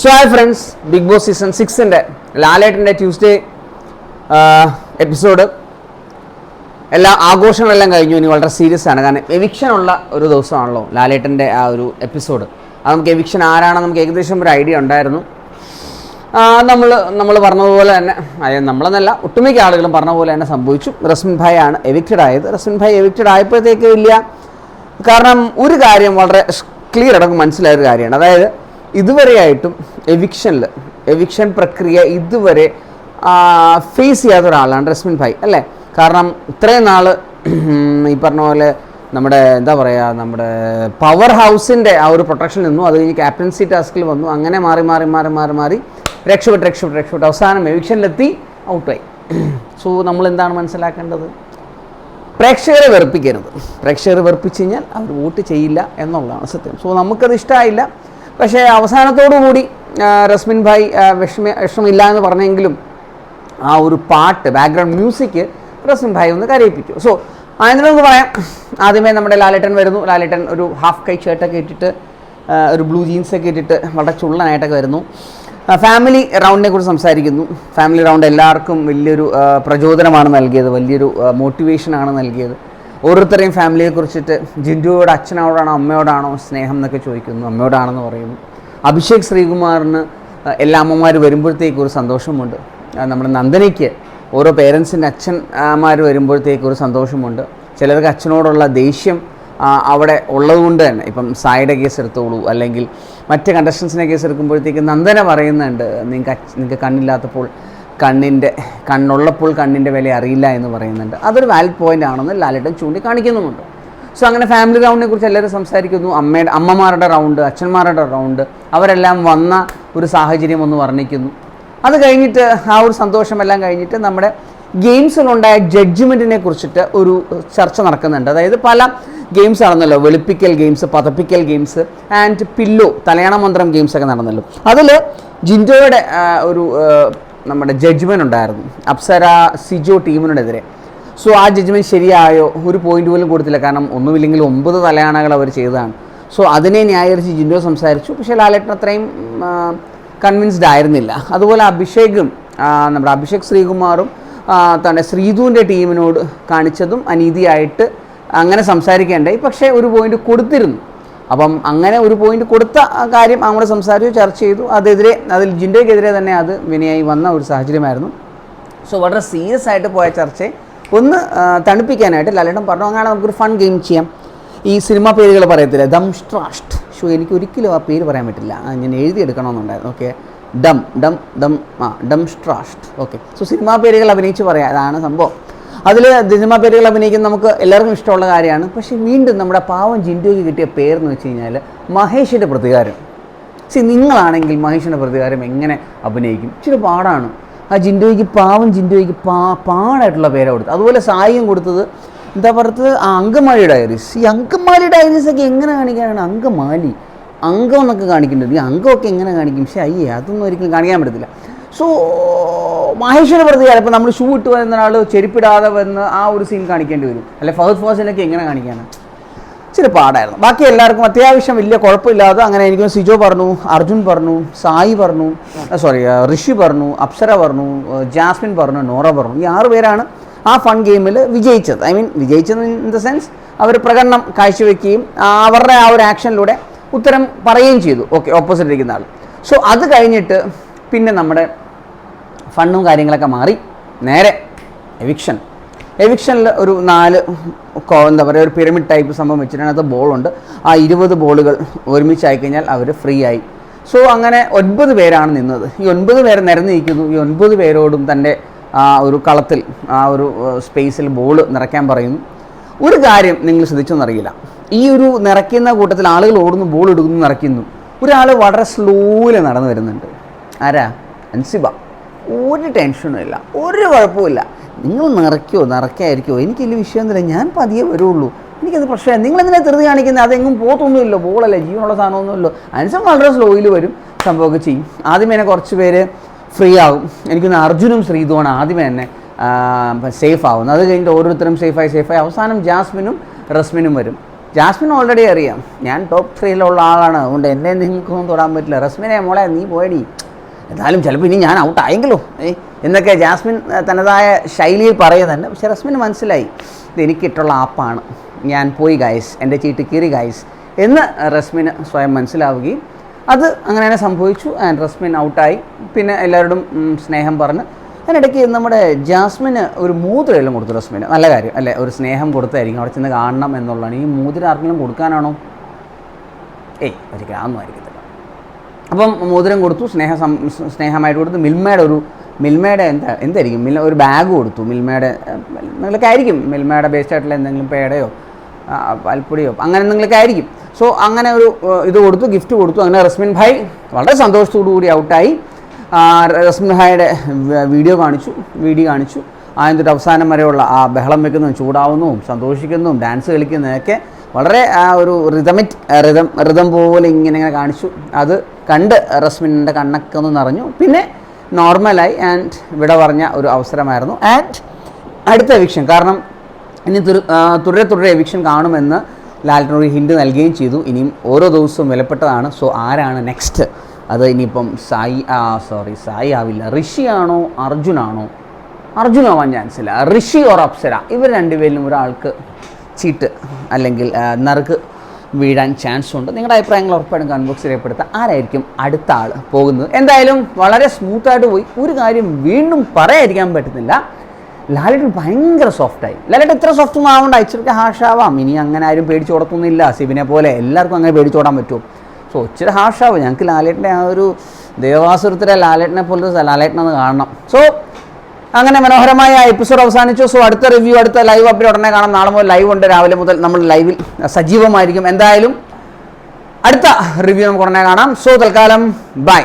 So hi friends big boss season സിക്സിന്റെ ലാലേട്ടന്റെ Tuesday episode എല്ലാ ആഘോഷങ്ങളെല്ലാം കഴിഞ്ഞു ഇനി വളരെ സീരിയസ് ആണ്. കാരണം എവിക്ഷനുള്ള ഒരു ദിവസമാണല്ലോ ലാലേട്ടന്റെ ആ ഒരു എപ്പിസോഡ് അത് നമുക്ക് എവിക്ഷൻ ആരാണെന്ന് നമുക്ക് ഏകദേശം ഒരു ഐഡിയ ഉണ്ടായിരുന്നു. നമ്മൾ നമ്മൾ പറഞ്ഞതുപോലെ തന്നെ അതായത് നമ്മളെന്നല്ല ഒട്ടുമിക്ക ആളുകളും പറഞ്ഞ പോലെ തന്നെ സംഭവിച്ചു. റസ്മിൻ ഭായ് ആണ് എവിക്റ്റഡ് ആയത്. റസ്മിൻ ഭായ് എവിക്റ്റഡ് ആയപ്പോഴത്തേക്ക് ഇല്ല. കാരണം ഒരു കാര്യം വളരെ ക്ലിയർ അടക്കം മനസ്സിലായ ഒരു കാര്യമാണ്. അതായത് ഇതുവരെയായിട്ടും എവിക്ഷനിൽ എവിക്ഷൻ പ്രക്രിയ ഇതുവരെ ഫേസ് ചെയ്യാത്ത ഒരാളാണ് റസ്മിൻ ഭായ് അല്ലേ? കാരണം ഇത്രയും നാൾ ഈ പറഞ്ഞ പോലെ നമ്മുടെ എന്താ പറയുക നമ്മുടെ പവർ ഹൗസിന്റെ ആ ഒരു പ്രൊട്ടക്ഷൻ നിന്നു. അത് കഴിഞ്ഞ് ക്യാപ്റ്റൻസി ടാസ്കിൽ വന്നു. അങ്ങനെ മാറി മാറി മാറി മാറി മാറി രക്ഷപ്പെട്ട് രക്ഷപ്പെട്ട് രക്ഷപ്പെട്ട്. അവസാനം എവിക്ഷനിലെത്തി ഔട്ടായി. സോ നമ്മൾ എന്താണ് മനസ്സിലാക്കേണ്ടത്? പ്രേക്ഷകരെ വെറുപ്പിക്കരുത്. പ്രേക്ഷകരെ വെറുപ്പിച്ച് കഴിഞ്ഞാൽ അവർ വോട്ട് ചെയ്യില്ല എന്നുള്ളതാണ് സത്യം. സോ നമുക്കത് ഇഷ്ടമായില്ല പക്ഷേ അവസാനത്തോടു കൂടി ആ, റസ്മിൻ ഭായ് വിഷമ വിഷമില്ല എന്ന് പറഞ്ഞെങ്കിലും ആ ഒരു പാട്ട് ബാക്ക്ഗ്രൗണ്ട് മ്യൂസിക് റസ്മിൻ ഭായ് ഒന്ന് കരയിപ്പിച്ചു. സോ ആയതിനൊന്ന് പറയാം. ആദ്യമേ നമ്മുടെ ലാലേട്ടൻ വരുന്നു. ലാലേട്ടൻ ഒരു ഹാഫ് കൈ ഷർട്ടൊക്കെ ഇട്ടിട്ട് ഒരു ബ്ലൂ ജീൻസൊക്കെ ഇട്ടിട്ട് വളരെ ചുള്ളനായിട്ടൊക്കെ വരുന്നു. ഫാമിലി റൗണ്ടിനെ കുറിച്ച് സംസാരിക്കുന്നു. ഫാമിലി റൗണ്ട് എല്ലാവർക്കും വലിയൊരു പ്രചോദനമാണ് നൽകിയത്. വലിയൊരു മോട്ടിവേഷനാണ് നൽകിയത്. ഓരോരുത്തരെയും ഫാമിലിയെ കുറിച്ചിട്ട് ജിൻഡുവോട് അച്ഛനോടാണോ അമ്മയോടാണോ സ്നേഹം എന്നൊക്കെ ചോദിക്കുന്നു അമ്മയോടാണെന്ന് പറയുന്നു. അഭിഷേക് ശ്രീകുമാറിന് എല്ലാ അമ്മമാർ വരുമ്പോഴത്തേക്ക് ഒരു സന്തോഷമുണ്ട്. നമ്മുടെ നന്ദനയ്ക്ക് ഓരോ പേരൻസിന്റെ അച്ഛന്മാർ വരുമ്പോഴത്തേക്ക് ഒരു സന്തോഷമുണ്ട്. ചിലർക്ക് അച്ഛനോടുള്ള ദേഷ്യം അവിടെ ഉള്ളതുകൊണ്ട് തന്നെ. ഇപ്പം സായിയുടെ കേസ് എടുത്തോളൂ അല്ലെങ്കിൽ മറ്റ് കണ്ടസ്റ്റൻസിനെ കേസ് എടുക്കുമ്പോഴത്തേക്ക് നന്ദന പറയുന്നുണ്ട്. നിങ്ങൾക്ക് നിങ്ങൾക്ക് കണ്ണില്ലാത്തപ്പോൾ കണ്ണിന്റെ കണ്ണുള്ളപ്പോൾ കണ്ണിന്റെ വില അറിയില്ല എന്ന് പറയുന്നുണ്ട്. അതൊരു വാലിഡ് പോയിന്റ് ആണെന്ന് ലാലേട്ടൻ ചൂണ്ടിക്കാണിക്കുന്നുമുണ്ട്. സോ അങ്ങനെ ഫാമിലി റൗണ്ടിനെ കുറിച്ച് എല്ലാവരും സംസാരിക്കുന്നു. അമ്മയുടെ അമ്മമാരുടെ റൗണ്ട് അച്ഛന്മാരുടെ റൗണ്ട് അവരെല്ലാം വന്ന ഒരു സാഹചര്യം ഒന്ന് വർണിക്കുന്നു. അത് കഴിഞ്ഞിട്ട് ആ ഒരു സന്തോഷമെല്ലാം കഴിഞ്ഞിട്ട് നമ്മുടെ ഗെയിംസിലുണ്ടായ ജഡ്ജ്മെന്റിനെ കുറിച്ചിട്ട് ഒരു ചർച്ച നടക്കുന്നുണ്ട്. അതായത് പല ഗെയിംസ് നടന്നല്ലോ. വെളുപ്പിക്കൽ ഗെയിംസ് പതപ്പിക്കൽ ഗെയിംസ് ആൻഡ് പില്ലോ തലയാണ മന്ത്രം ഗെയിംസ് ഒക്കെ നടന്നല്ലോ. അതിൽ ജിൻഡോയുടെ ഒരു നമ്മുടെ ജഡ്ജ്മെന്റ് ഉണ്ടായിരുന്നു. അപ്സര സിജോ ടീമിനെതിരെ സോ ആ ജഡ്ജ്മെന്റ് ശരിയായോ? ഒരു പോയിന്റ് പോലും കൊടുത്തില്ല. കാരണം ഒന്നുമില്ലെങ്കിൽ ഒമ്പത് തലയാണകൾ അവർ ചെയ്തതാണ്. സോ അതിനെ ന്യായീകരിച്ച് ജിൻഡോ സംസാരിച്ചു. പക്ഷേ ലാലേട്ടൻ അത്രയും കൺവിൻസ്ഡ് ആയിരുന്നില്ല. അതുപോലെ അഭിഷേകും നമ്മുടെ അഭിഷേക് ശ്രീകുമാറും തന്റെ ശ്രീധുവിന്റെ ടീമിനോട് കാണിച്ചതും അനീതിയായിട്ട് അങ്ങനെ സംസാരിക്കേണ്ടായി. പക്ഷേ ഒരു പോയിന്റ് കൊടുത്തിരുന്നു. അപ്പം അങ്ങനെ ഒരു പോയിന്റ് കൊടുത്ത കാര്യം അവിടെ സംസാരിച്ചു ചർച്ച ചെയ്തു. അതെതിരെ അതിൽ ജിൻഡയ്ക്കെതിരെ തന്നെ അത് വിനയായി വന്ന ഒരു സാഹചര്യമായിരുന്നു. സോ വളരെ സീരിയസ് ആയിട്ട് പോയ ചർച്ചയെ ഒന്ന് തണുപ്പിക്കാനായിട്ട് ലാലേട്ടൻ പറഞ്ഞു അങ്ങനെ നമുക്കൊരു ഫൺ ഗെയിം ചെയ്യാം. ഈ സിനിമ പേരുകൾ പറയത്തില്ല? ദം സ്ട്രാസ്റ്റ് ഷോ എനിക്ക് ഒരിക്കലും ആ പേര് പറയാൻ പറ്റില്ല. ഞാൻ എഴുതിയെടുക്കണമെന്നുണ്ടായിരുന്നു. ഓക്കെ ഡം ഡം ഡം ആ ഡം സ്ട്രാസ്റ്റ് ഓക്കെ സോ സിനിമാ പേരുകൾ അഭിനയിച്ച് പറയാം. അതാണ് സംഭവം. അതിൽ സിനിമാ പേരുകൾ അഭിനയിക്കുന്ന നമുക്ക് എല്ലാവർക്കും ഇഷ്ടമുള്ള കാര്യമാണ്. പക്ഷേ വീണ്ടും നമ്മുടെ പാവം ജിൻഡുവിക്ക് കിട്ടിയ പേരെന്ന് വെച്ച് കഴിഞ്ഞാൽ മഹേഷിന്റെ പ്രതികാരം. സി നിങ്ങളാണെങ്കിൽ മഹേഷിന്റെ പ്രതികാരം എങ്ങനെ അഭിനയിക്കും? ഇച്ചിരി പാടാണ്. ആ ജിൻഡുവിക്ക് പാവം ജിൻഡുവിക്ക് പാ പാടായിട്ടുള്ള പേരാണ് കൊടുത്തത്. അതുപോലെ സായിയും കൊടുത്തത് എന്താ പറയുന്നത് ആ അങ്കമാലി ഡയറീസ്. ഈ അങ്കമാലി ഡയറീസ് ഒക്കെ എങ്ങനെ കാണിക്കാനാണ്? അങ്കമാലി. അംഗം എന്നൊക്കെ കാണിക്കേണ്ടത്. ഈ അംഗമൊക്കെ എങ്ങനെ കാണിക്കും? പക്ഷേ അയ്യേ അതൊന്നും ഒരിക്കലും കാണിക്കാൻ പറ്റത്തില്ല. സോ മഹേശ്വര പ്രതികാരം ചിലപ്പോൾ നമ്മൾ ഷൂ ഇട്ട് വരുന്ന ഒരാൾ ചെരുപ്പിടാതെ വന്ന് ആ ഒരു സീൻ കാണിക്കേണ്ടി വരും. അല്ലെ ഫഹദ് ഫാസിലൊക്കെ എങ്ങനെ കാണിക്കാനാണ് ഇച്ചിരി പാടായിരുന്നു. ബാക്കി എല്ലാവർക്കും അത്യാവശ്യം വലിയ കുഴപ്പമില്ലാതെ അങ്ങനെ എനിക്ക് സിജോ പറഞ്ഞു അർജുൻ പറഞ്ഞു സായി പറഞ്ഞു സോറി ഋഷി പറഞ്ഞു അപ്സര പറഞ്ഞു ജാസ്മിൻ പറഞ്ഞു നോറ പറഞ്ഞു. ഈ ആറ് പേരാണ് ആ ഫൺ ഗെയിമിൽ വിജയിച്ചത്. ഐ മീൻ വിജയിച്ചത് ഇൻ ദ സെൻസ് അവർ പ്രകടനം കാഴ്ചവെക്കുകയും അവരുടെ ആ ഒരു ആക്ഷനിലൂടെ ഉത്തരം പറയുകയും ചെയ്തു. ഓക്കെ ഓപ്പോസിറ്റ് ഇരിക്കുന്ന ആൾ സോ അത് കഴിഞ്ഞിട്ട് പിന്നെ നമ്മുടെ ഫണ്ടും കാര്യങ്ങളൊക്കെ മാറി നേരെ എവിക്ഷൻ എവിക്ഷനിൽ ഒരു നാല് എന്താ പറയുക ഒരു പിരമിഡ് ടൈപ്പ് സംഭവം വെച്ചിട്ട് അതിനകത്ത് ബോളുണ്ട് ആ ഇരുപത് ബോളുകൾ ഒരുമിച്ച് ആയിക്കഴിഞ്ഞാൽ അവർ ഫ്രീ ആയി. സോ അങ്ങനെ ഒൻപത് പേരാണ് നിന്നത്. ഈ ഒൻപത് പേര് നിരന്നിരിക്കുന്നു ഈ ഒൻപത് പേരോടും തന്റെ ആ ഒരു കളത്തിൽ ആ ഒരു സ്പേസിൽ ബോൾ നിറയ്ക്കാൻ പറയുന്നു. ഒരു കാര്യം നിങ്ങൾ ശ്രദ്ധിച്ചൊന്നറിയില്ല. ഈ ഒരു നിറയ്ക്കുന്ന കൂട്ടത്തിൽ ആളുകൾ ഓടുന്നു ബോൾ എടുക്കുന്നു നിറയ്ക്കുന്നു. ഒരാൾ വളരെ സ്ലോയിൽ നടന്നു വരുന്നുണ്ട്. ആരാ? അൻസിബ. ഒരു ടെൻഷനും ഇല്ല. ഒരു കുഴപ്പമില്ല നിങ്ങൾ നിറയ്ക്കോ നിറയ്ക്കായിരിക്കോ എനിക്ക് വലിയ വിഷയമൊന്നുമില്ല ഞാൻ പതിയെ വരുള്ളൂ. എനിക്കത് പ്രശ്നമില്ല. എങ്ങനെ തെറുതി കാണിക്കുന്നത്? അതെങ്ങും പോത്തൊന്നുമില്ലോ. ബോളല്ലേ? ജീവനുള്ള സാധനമൊന്നുമില്ലോ. അനുസരിച്ച് വളരെ സ്ലോയിൽ വരും സംഭവമൊക്കെ ചെയ്യും. ആദ്യമേ തന്നെ കുറച്ച് പേര് ഫ്രീ ആകും. എനിക്കൊന്ന് അർജുനും ശ്രീതുമാണ് ആദ്യമേ തന്നെ സേഫ് ആവുന്നത്. അത് കഴിഞ്ഞിട്ട് ഓരോരുത്തരും സേഫായി സേഫായി അവസാനം ജാസ്മിനും റസ്മിനും വരും. ജാസ്മിൻ ഓൾറെഡി അറിയാം. ഞാൻ ടോപ്പ് ത്രീയിലുള്ള ആളാണ്. അതുകൊണ്ട് എന്നെ നിങ്ങൾക്കൊന്നും തൊടാൻ പറ്റില്ല. റസ്മിനെ മോളെ നീ പോയടി. എന്നാലും ചിലപ്പോൾ ഇനി ഞാൻ ഔട്ട് ആയെങ്കിലോ. ഏ എന്നൊക്കെ ജാസ്മിൻ തനതായ ശൈലിയിൽ പറയുന്നുണ്ട്. പക്ഷെ റസ്മിന് മനസ്സിലായി ഇത് എനിക്കിട്ടുള്ള ആപ്പാണ്. ഞാൻ പോയി ഗായ്സ് എന്റെ ചീട്ട് കീറി ഗായ്സ് എന്ന് റസ്മിന് സ്വയം മനസ്സിലാവുകയും അത് അങ്ങനെ തന്നെ സംഭവിച്ചു. ആൻഡ് റസ്മിൻ ഔട്ടായി പിന്നെ എല്ലാവരോടും സ്നേഹം പറഞ്ഞ്. അതിനിടയ്ക്ക് നമ്മുടെ ജാസ്മിന് ഒരു മോതിരെല്ലാം കൊടുത്തു റസ്മിന്. നല്ല കാര്യം അല്ലേ? ഒരു സ്നേഹം കൊടുത്തായിരിക്കും അവിടെ ചെന്ന് കാണണം എന്നുള്ളതാണ്. ഈ മൂതിര ആർക്കെങ്കിലും കൊടുക്കാനാണോ? ഏയ് ഒരിക്കലും ഗ്രാമമായിരിക്കും. അപ്പം മോതിരം കൊടുത്തു സ്നേഹ സ്നേഹമായിട്ട് കൊടുത്തു. മിൽമയുടെ ഒരു മിൽമയുടെ എന്താ എന്തായിരിക്കും? മില്ല ഒരു ബാഗ് കൊടുത്തു. മിൽമയുടെ നിങ്ങളൊക്കെ ആയിരിക്കും. മിൽമയുടെ ബേസ്ഡ് ആയിട്ടുള്ള എന്തെങ്കിലും പേടയോ പാൽപ്പൊടിയോ അങ്ങനെ എന്തെങ്കിലുമൊക്കെ ആയിരിക്കും. സോ അങ്ങനെ ഒരു ഇത് കൊടുത്തു ഗിഫ്റ്റ് കൊടുത്തു. അങ്ങനെ റസ്മിൻ ഭായ് വളരെ സന്തോഷത്തോടു കൂടി ഔട്ടായി റസ്മിൻ ഭായിയുടെ വ- വീഡിയോ കാണിച്ചു വീഡിയോ കാണിച്ചു. ആ എന്നിട്ട് അവസാനം വരെയുള്ള ആ ബഹളം വെക്കുന്നതും ചൂടാവുന്നതും സന്തോഷിക്കുന്നതും ഡാൻസ് കളിക്കുന്നതൊക്കെ വളരെ ആ ഒരു റിതമിറ്റ് റിതം റിതം പോലെ ഇങ്ങനെ ഇങ്ങനെ കാണിച്ചു. അത് കണ്ട് റസ്മിന്റെ കണ്ണൊക്കെ ഒന്ന് നിറഞ്ഞു. പിന്നെ നോർമലായി ആൻഡ് വിട പറഞ്ഞ ഒരു അവസരമായിരുന്നു. ആൻഡ് അടുത്ത എവിക്ഷൻ കാരണം ഇനി തുടരെ തുടരെ എവിക്ഷൻ കാണുമെന്ന് ഒരു ഹിൻഡ് നൽകുകയും ചെയ്തു. ഇനിയും ഓരോ ദിവസവും വിലപ്പെട്ടതാണ്. സോ ആരാണ് നെക്സ്റ്റ് അത് ഇനിയിപ്പം സായി ആ സോറി സായി ആവില്ല. ഋഷിയാണോ അർജുനാണോ? അർജുനാവാൻ ചാൻസ് ഇല്ല. ഋഷി ഓർ അപ്സര. ഇവർ രണ്ടുപേരിലും ഒരാൾക്ക് ചീട്ട് അല്ലെങ്കിൽ നറുക്ക് വീഴാൻ ചാൻസ് ഉണ്ട്. നിങ്ങളുടെ അഭിപ്രായങ്ങൾ ഉറപ്പായിട്ടും കമന്റ് ബോക്സിൽ രേഖപ്പെടുത്താം. ആരായിരിക്കും അടുത്ത ആൾ പോകുന്നത്? എന്തായാലും വളരെ സ്മൂത്തായിട്ട് പോയി. ഒരു കാര്യം വീണ്ടും പറയാതിരിക്കാൻ പറ്റുന്നില്ല ലാലേട്ടൻ ഭയങ്കര സോഫ്റ്റായി ലാലേട്ടൻ ഇത്ര സോഫ്റ്റ് ഒന്നും ആവണ്ട. ഇച്ചിരി ഹാഷാവാം ഇനി അങ്ങനെ ആരും പേടിച്ചു കൊടുക്കുന്നില്ല സിബിനെ പോലെ എല്ലാവർക്കും അങ്ങനെ പേടിച്ചോടാൻ പറ്റും. സോ ഇച്ചിരി ഹാഷാവും ഞങ്ങൾക്ക് ലാലേട്ടന്റെ ആ ഒരു ദേവാസുരത്തിലെ ലാലേട്ടനെ പോലത്തെ ലാലേട്ടനെന്ന് കാണണം. സോ അങ്ങനെ മനോഹരമായ എപ്പിസോഡ് അവസാനിച്ചു. സോ അടുത്ത റിവ്യൂ അടുത്ത ലൈവ് അപ്ഡേറ്റ് ഉടനെ കാണാം. നാളെ മുതൽ ലൈവ് ഉണ്ട്. രാവിലെ മുതൽ നമ്മൾ ലൈവിൽ സജീവമായിരിക്കും. എന്തായാലും അടുത്ത റിവ്യൂ നമുക്ക് ഉടനെ കാണാം. സോ തൽക്കാലം ബൈ